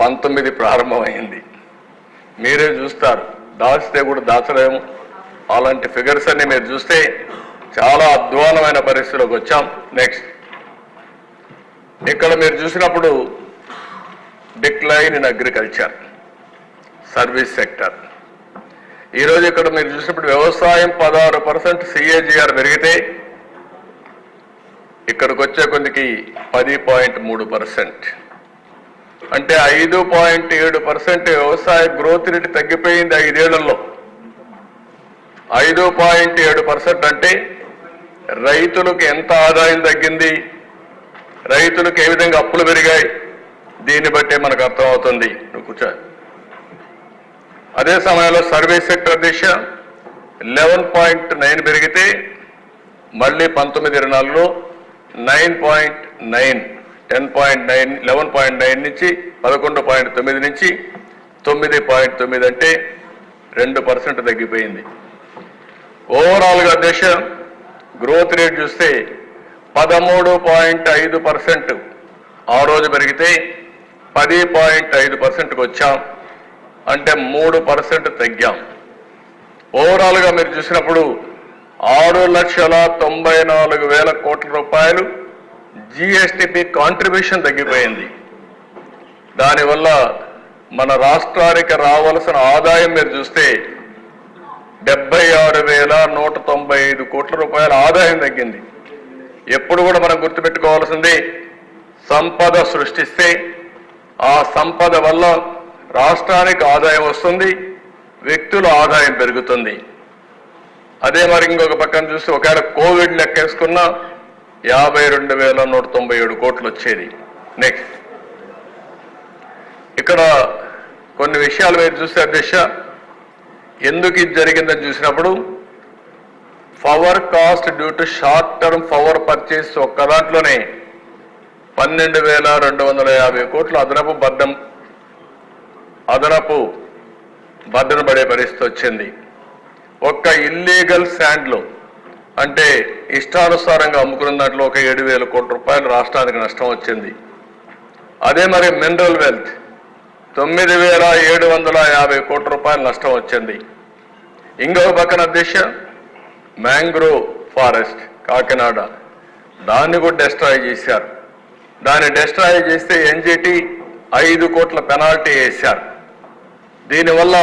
పంతొమ్మిది ప్రారంభమైంది. మీరే చూస్తారు. దాచితే కూడా దాచలేము. అలాంటి ఫిగర్స్ అన్ని మీరు చూస్తే చాలా అధ్వానమైన పరిస్థితిలోకి వచ్చాం. నెక్స్ట్ ఇక్కడ మీరు చూసినప్పుడు decline in agriculture service sector. ఈరోజు ఇక్కడ మీరు చూసినప్పుడు వ్యవసాయం పదహారు పర్సెంట్ సిఏజిఆర్ పెరిగితే ఇక్కడికి వచ్చే కొద్దికి పది పాయింట్ మూడు పర్సెంట్. అంటే ఐదు పాయింట్ ఏడు పర్సెంట్ వ్యవసాయ గ్రోత్ రేట్ తగ్గిపోయింది ఐదేళ్ళలో. ఐదు పాయింట్ ఏడు పర్సెంట్ అంటే రైతులకు ఎంత ఆదాయం తగ్గింది? రైతులకు ఏ విధంగా అప్పులు పెరిగాయి? దీన్ని బట్టే మనకు అర్థమవుతుంది. నువ్వు కూర్చో. అదే సమయంలో సర్వీస్ సెక్టర్ దిశ లెవెన్ పాయింట్ నైన్ పెరిగితే మళ్ళీ పంతొమ్మిది ఇరవై నాలుగులో nine point nine ten point nine eleven point nine నుంచి పదకొండు పాయింట్ తొమ్మిది నుంచి తొమ్మిది పాయింట్ తొమ్మిది అంటే రెండు పర్సెంట్ తగ్గిపోయింది. ఓవరాల్గా దేశ గ్రోత్ రేట్ చూస్తే పదమూడు పాయింట్ ఐదు పర్సెంట్ ఆ రోజు పెరిగితే పది పాయింట్ ఐదు పర్సెంట్కి వచ్చాం. అంటే మూడు పర్సెంట్ తగ్గాం. ఓవరాల్గా మీరు చూసినప్పుడు ఆరు లక్షల తొంభై నాలుగు వేల కోట్ల రూపాయలు జిఎస్టిపి కాంట్రిబ్యూషన్ తగ్గిపోయింది. దానివల్ల మన రాష్ట్రానికి రావలసిన ఆదాయం మీరు చూస్తే డెబ్బై ఆరు వేల నూట తొంభై ఐదు కోట్ల రూపాయల ఆదాయం తగ్గింది. ఎప్పుడు కూడా మనం గుర్తుపెట్టుకోవాల్సింది సంపద సృష్టిస్తే ఆ సంపద వల్ల రాష్ట్రానికి ఆదాయం వస్తుంది వ్యక్తుల ఆదాయం పెరుగుతుంది. అదే మరి ఇంకొక పక్కన చూస్తే ఒకవేళ కోవిడ్ లెక్కేసుకున్నా యాభై రెండు వేల నూట తొంభై ఏడు కోట్లు వచ్చేది నెక్స్ట్ ఇక్కడ కొన్ని విషయాలు మీరు చూస్తే అధ్యక్ష ఎందుకు ఇది జరిగిందని చూసినప్పుడు power cost due to short term power purchase ఒక్క దాంట్లోనే పన్నెండు వేల రెండు వందల యాభై కోట్లు అదనపు బద్దం అదనపు బద్దన పడే పరిస్థితి వచ్చింది. ఒక్క ఇల్లీగల్ శాండ్లో అంటే ఇష్టానుసారంగా అమ్ముకున్న దాంట్లో ఒక ఏడు వేల కోట్ల రూపాయలు రాష్ట్రానికి నష్టం వచ్చింది. అదే మరి మినరల్ వెల్త్. తొమ్మిది వేల ఏడు వందల యాభై కోట్ల రూపాయలు నష్టం వచ్చింది. ఇంకొక పక్కన దిశ మ్యాంగ్రోవ్ ఫారెస్ట్ కాకినాడ. దాన్ని కూడా డెస్ట్రాయ్ చేశారు. దాన్ని డెస్ట్రాయ్ చేస్తే ఎన్జిటి ఐదు కోట్ల పెనాల్టీ వేశారు. దీనివల్ల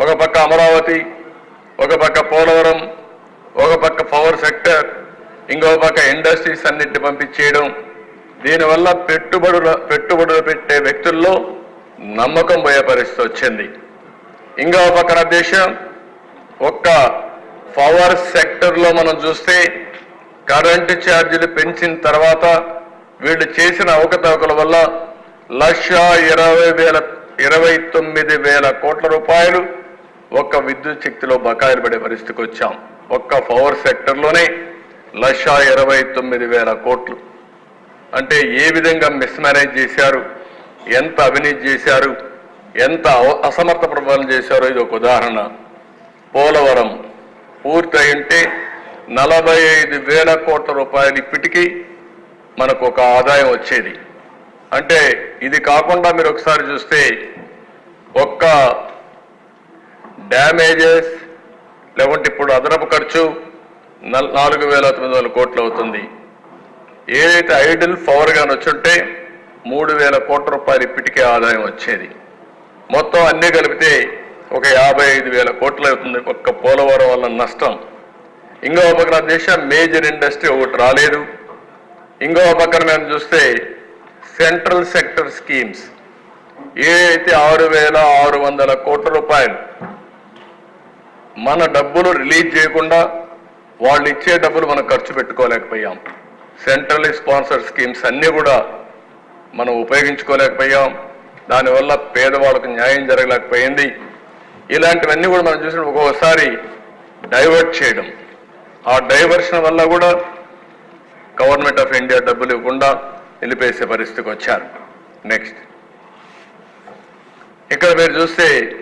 ఒక పక్క అమరావతి ఒక పక్క పోలవరం ఒక పక్క పవర్ సెక్టర్ ఇంకో పక్క ఇండస్ట్రీస్ అన్నింటి పంపించేయడం. దీనివల్ల పెట్టుబడుల పెట్టుబడులు పెట్టే వ్యక్తుల్లో నమ్మకం పోయే పరిస్థితి వచ్చింది. ఇంకో పక్కన దేశం ఒక్క పవర్ సెక్టర్లో మనం చూస్తే కరెంటు ఛార్జీలు పెంచిన తర్వాత వీళ్ళు చేసిన అవకతవకల వల్ల లక్ష ఇరవై వేల ఇరవై తొమ్మిది వేల కోట్ల రూపాయలు ఒక్క విద్యుత్ శక్తిలో బకాయిలు పడే పరిస్థితికి వచ్చాం. ఒక్క పవర్ సెక్టర్లోనే లక్షా ఇరవై తొమ్మిది వేల కోట్లు. అంటే ఏ విధంగా మిస్మేనేజ్ చేశారు? ఎంత అవినీతి చేశారు? ఎంత అవ- అసమర్థ ప్రభావం చేశారో ఇది ఒక ఉదాహరణ. పోలవరం పూర్తి ఉంటే నలభై ఐదు వేల కోట్ల రూపాయలు ఇప్పటికీ మనకు ఒక ఆదాయం వచ్చేది. అంటే ఇది కాకుండా మీరు ఒకసారి చూస్తే ఒక్క డ్యామేజెస్ లేకుంటే ఇప్పుడు అదనపు ఖర్చు నాలుగు వేల తొమ్మిది వందల కోట్లు అవుతుంది. ఏదైతే ఐడిల్ పవర్ గాని వచ్చుంటే మూడు వేల కోట్ల రూపాయలు ఇప్పటికే ఆదాయం వచ్చేది. మొత్తం అన్నీ కలిపితే ఒక యాభై ఐదు వేల కోట్లు అవుతుంది. ఒక్క పోలవరం వల్ల నష్టం. ఇంకో పక్కన దేశం మేజర్ ఇండస్ట్రీ ఒకటి రాలేదు. ఇంకో పక్కన మేము చూస్తే సెంట్రల్ సెక్టర్ స్కీమ్స్. ఏదైతే ఆరు వేల ఆరు వందల కోట్ల రూపాయలు మన డబ్బులు రిలీజ్ చేయకుండా వాళ్ళు ఇచ్చే డబ్బులు మనం ఖర్చు పెట్టుకోలేకపోయాం. సెంట్రల్ స్పాన్సర్ స్కీమ్స్ అన్నీ కూడా మనం ఉపయోగించుకోలేకపోయాం. దానివల్ల పేదవాళ్ళకు న్యాయం జరగలేకపోయింది. ఇలాంటివన్నీ కూడా మనం చూసిన ఒక్కొక్కసారి డైవర్ట్ చేయడం. ఆ డైవర్షన్ వల్ల కూడా గవర్నమెంట్ ఆఫ్ ఇండియా డబ్బులు ఇవ్వకుండా నిలిపేసే పరిస్థితికి వచ్చారు. నెక్స్ట్. ఇక్కడ మీరు చూస్తే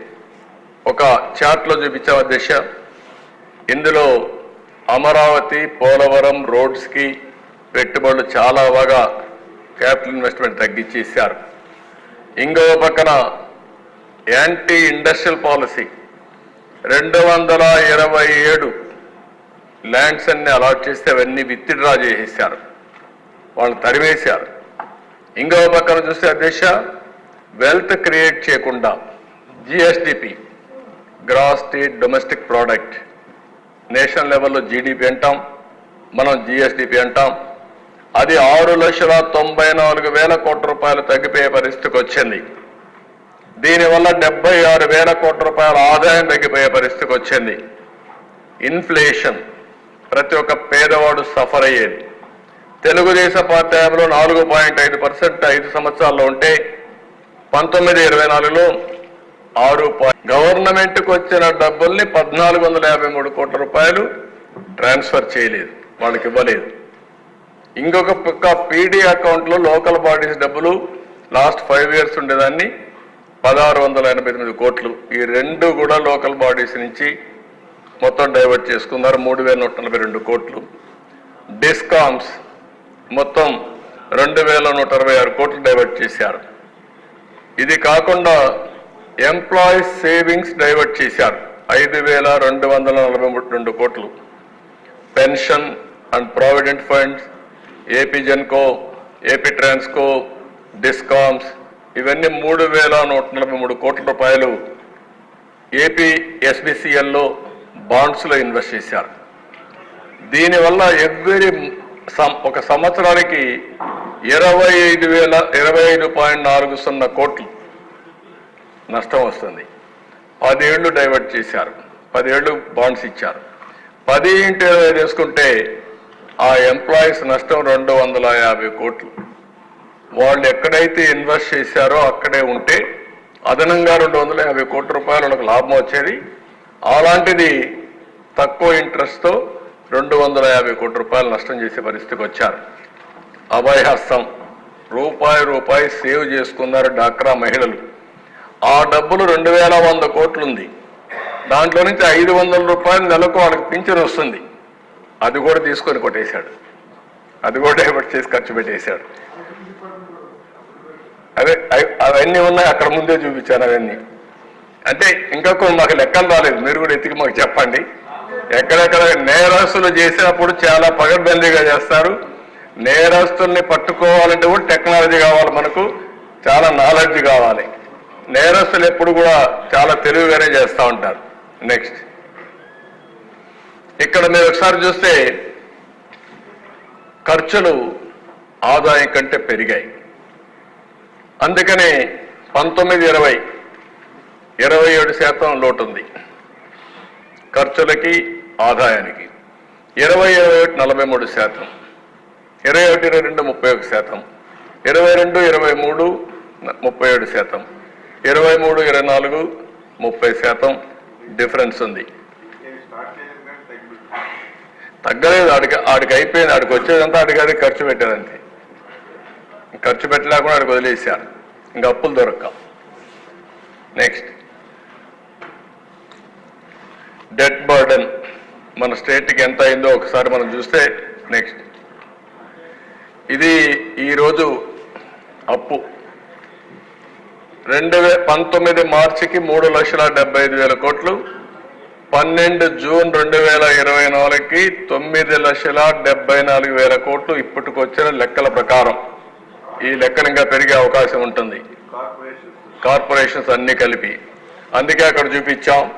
ఒక చార్ట్లో చూపించాం అధ్యక్ష ఇందులో అమరావతి పోలవరం రోడ్స్కి పెట్టుబడులు చాలా బాగా క్యాపిటల్ ఇన్వెస్ట్మెంట్ తగ్గించేశారు. ఇంకో పక్కన యాంటీ ఇండస్ట్రియల్ పాలసీ రెండు వందల ఇరవై ఏడు ల్యాండ్స్ అన్ని అలాట్ చేస్తే అవన్నీ విత్డ్రా చేసేసారు వాళ్ళు తరివేశారు ఇంకో పక్కన చూస్తే అధ్యక్ష వెల్త్ క్రియేట్ చేయకుండా GSDP gross state domestic product. National లెవెల్లో జీడిపి అంటాం మనం జిఎస్డిపి అంటాం. అది ఆరు లక్షల తొంభై నాలుగు వేల కోట్ల రూపాయలు తగ్గిపోయే పరిస్థితికి వచ్చింది. దీనివల్ల డెబ్బై ఆరు వేల కోట్ల రూపాయల ఆదాయం తగ్గిపోయే పరిస్థితికి వచ్చింది. ఇన్ఫ్లేషన్. ప్రతి ఒక్క పేదవాడు సఫర్ అయ్యేది. తెలుగుదేశం పార్టీ నాలుగు పాయింట్ ఐదు పర్సెంట్ ఐదు సంవత్సరాల్లో ఉంటే పంతొమ్మిది ఇరవై నాలుగులో ఆరు గవర్నమెంట్ గవర్నమెంట్కి వచ్చిన డబ్బుల్ని పద్నాలుగు వందల యాభై మూడు కోట్ల రూపాయలు ట్రాన్స్ఫర్ చేయలేదు. వాళ్ళకి ఇవ్వలేదు. ఇంకొక పక్క పీడీ అకౌంట్లో లోకల్ బాడీస్ డబ్బులు లాస్ట్ ఫైవ్ ఇయర్స్ ఉండేదాన్ని పదహారు వందల ఎనభై ఎనిమిది కోట్లు. ఈ రెండు కూడా లోకల్ బాడీస్ నుంచి మొత్తం డైవర్ట్ చేసుకున్నారు. మూడు వేల నూట నలభై రెండు కోట్లు. డిస్కామ్స్ మొత్తం రెండు వేల నూట అరవై ఆరు కోట్లు డైవర్ట్ చేశారు. ఇది కాకుండా ఎంప్లాయీస్ సేవింగ్స్ డైవర్ట్ చేశారు. ఐదు వేల రెండు వందల నలభై రెండు కోట్లు. Pension and provident funds AP Genco AP Transco discoms ఇవన్నీ మూడు వేల నూట నలభై మూడు కోట్ల రూపాయలు ఏపీ ఎస్బిసిఎల్లో బాండ్స్లో ఇన్వెస్ట్ చేశారు. దీనివల్ల ఎవ్రీ సం- ఒక సంవత్సరానికి ఇరవై ఐదు వేల ఇరవై ఐదు పాయింట్ నాలుగు సున్నా కోట్లు నష్టం వస్తుంది. పదేళ్ళు డైవర్ట్ చేశారు. పదేళ్ళు బాండ్స్ ఇచ్చారు. పది ఇంటూ ఇరవై చేసుకుంటే ఆ ఎంప్లాయీస్ నష్టం రెండు వందల యాభై కోట్లు. వాళ్ళు ఎక్కడైతే ఇన్వెస్ట్ చేశారో అక్కడే ఉంటే అదనంగా రెండు వందల యాభై కోట్ల రూపాయలు వాళ్ళకి లాభం వచ్చేది. అలాంటిది తక్కువ ఇంట్రెస్ట్తో రెండు వందల యాభై కోట్ల రూపాయలు నష్టం చేసే పరిస్థితికి వచ్చారు. అభయహస్తం. రూపాయి రూపాయి సేవ్ చేసుకున్నారు డాక్రా మహిళలు. ఆ డబ్బులు రెండు వేల వంద కోట్లుంది. దాంట్లో నుంచి ఐదు వందల రూపాయలు నెలకు వాళ్ళకి పింఛన్ వస్తుంది. అది కూడా తీసుకొని కొట్టేశాడు. అది కూడా డైవర్ట్ చేసి ఖర్చు పెట్టేశాడు. అదే అవి- అవన్నీ ఉన్నాయి అక్కడ ముందే చూపించాను అవన్నీ. అంటే ఇంకా కొన్ని మాకు లెక్కలు రాలేదు. మీరు కూడా ఎత్తికి మాకు చెప్పండి. ఎక్కడెక్కడ నేరస్తులు చేసినప్పుడు చాలా పగడ్బందీగా చేస్తారు. నేరస్తుల్ని పట్టుకోవాలంటే కూడా టెక్నాలజీ కావాలి మనకు. చాలా నాలెడ్జ్ కావాలి. నేరస్తులు ఎప్పుడు కూడా చాలా తెలివిగానే చేస్తూ ఉంటారు. నెక్స్ట్ ఇక్కడ మీరు ఒకసారి చూస్తే ఖర్చులు ఆదాయం కంటే పెరిగాయి. అందుకనే పంతొమ్మిది ఇరవై ఇరవై ఏడు శాతం లోటు ఉంది. ఖర్చులకి ఆదాయానికి. ఇరవై ఇరవై ఒకటి నలభై మూడు శాతం. ఇరవై ఒకటి ఇరవై రెండు ముప్పై ఒక శాతం. ఇరవై రెండు ఇరవై మూడు ముప్పై ఏడు శాతం. ఇరవై మూడు ఇరవై నాలుగు ముప్పై శాతం డిఫరెన్స్ ఉంది. తగ్గలేదు ఆడికి ఆడికి అయిపోయింది ఆడికి వచ్చేదంతా ఆడికి ఆడికి ఖర్చు పెట్టారంతే ఖర్చు పెట్టలేకుండా ఆడికి వదిలేశారు. ఇంకా అప్పులు దొరక్క. నెక్స్ట్ డెట్ బర్డన్ మన స్టేట్కి ఎంత అయిందో ఒకసారి మనం చూస్తే నెక్స్ట్ ఇది ఈరోజు అప్పు. రెండు వే పంతొమ్మిది మార్చికి మూడు లక్షల డెబ్బై ఐదు వేల కోట్లు పన్నెండు జూన్ రెండు వేల ఇరవై నాలుగుకి తొమ్మిది లక్షల డెబ్బై నాలుగు వేల కోట్లు ఇప్పటికొచ్చిన లెక్కల ప్రకారం. ఈ లెక్కలు ఇంకా పెరిగే అవకాశం ఉంటుంది. కార్పొరేషన్స్ అన్ని కలిపి. అందుకే అక్కడ చూపించాం.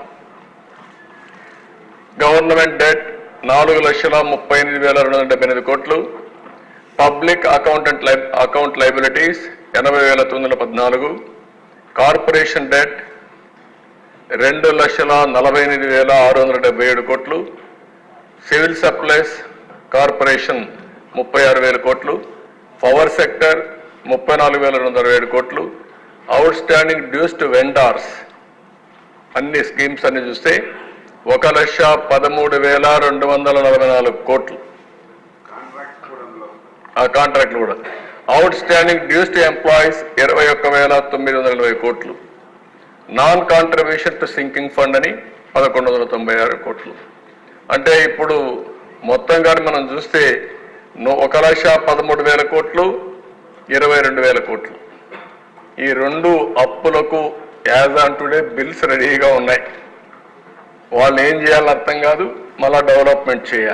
గవర్నమెంట్ డెట్ నాలుగు లక్షల ముప్పై ఎనిమిది వేల రెండు వందల డెబ్బై ఎనిమిది కోట్లు. పబ్లిక్ అకౌంటెంట్ లై అకౌంట్ లైబిలిటీస్ ఎనభై వేల తొమ్మిది వందల పద్నాలుగు. కార్పొరేషన్ డెట్ రెండు లక్షల నలభై ఎనిమిది వేల ఆరు వందల డెబ్బై ఏడు కోట్లు సివిల్ సప్లైస్ కార్పొరేషన్ ముప్పై ఆరు వేల కోట్లు పవర్ సెక్టర్ ముప్పై నాలుగు వేల రెండు వందల అరవై ఏడు కోట్లు outstanding dues to vendors అన్ని స్కీమ్స్ అన్ని చూస్తే ఒక లక్ష పదమూడు వేల రెండు వందల నలభై నాలుగు కోట్లు. ఆ కాంట్రాక్ట్లు కూడా. Outstanding dues to employees ఇరవై ఒక్క వేల తొమ్మిది వందల ఇరవై కోట్లు. Non contribution to sinking fund అని పదకొండు వందల తొంభై ఆరు కోట్లు. అంటే ఇప్పుడు మొత్తం కానీ మనం చూస్తే ఒక లక్ష పదమూడు వేల కోట్లు ఇరవై రెండు వేల కోట్లు. ఈ రెండు అప్పులకు యాజ్ ఆన్ టుడే బిల్స్ రెడీగా ఉన్నాయి. వాళ్ళు ఏం చేయాలో అర్థం కాదు మళ్ళా డెవలప్మెంట్ చేయాలి.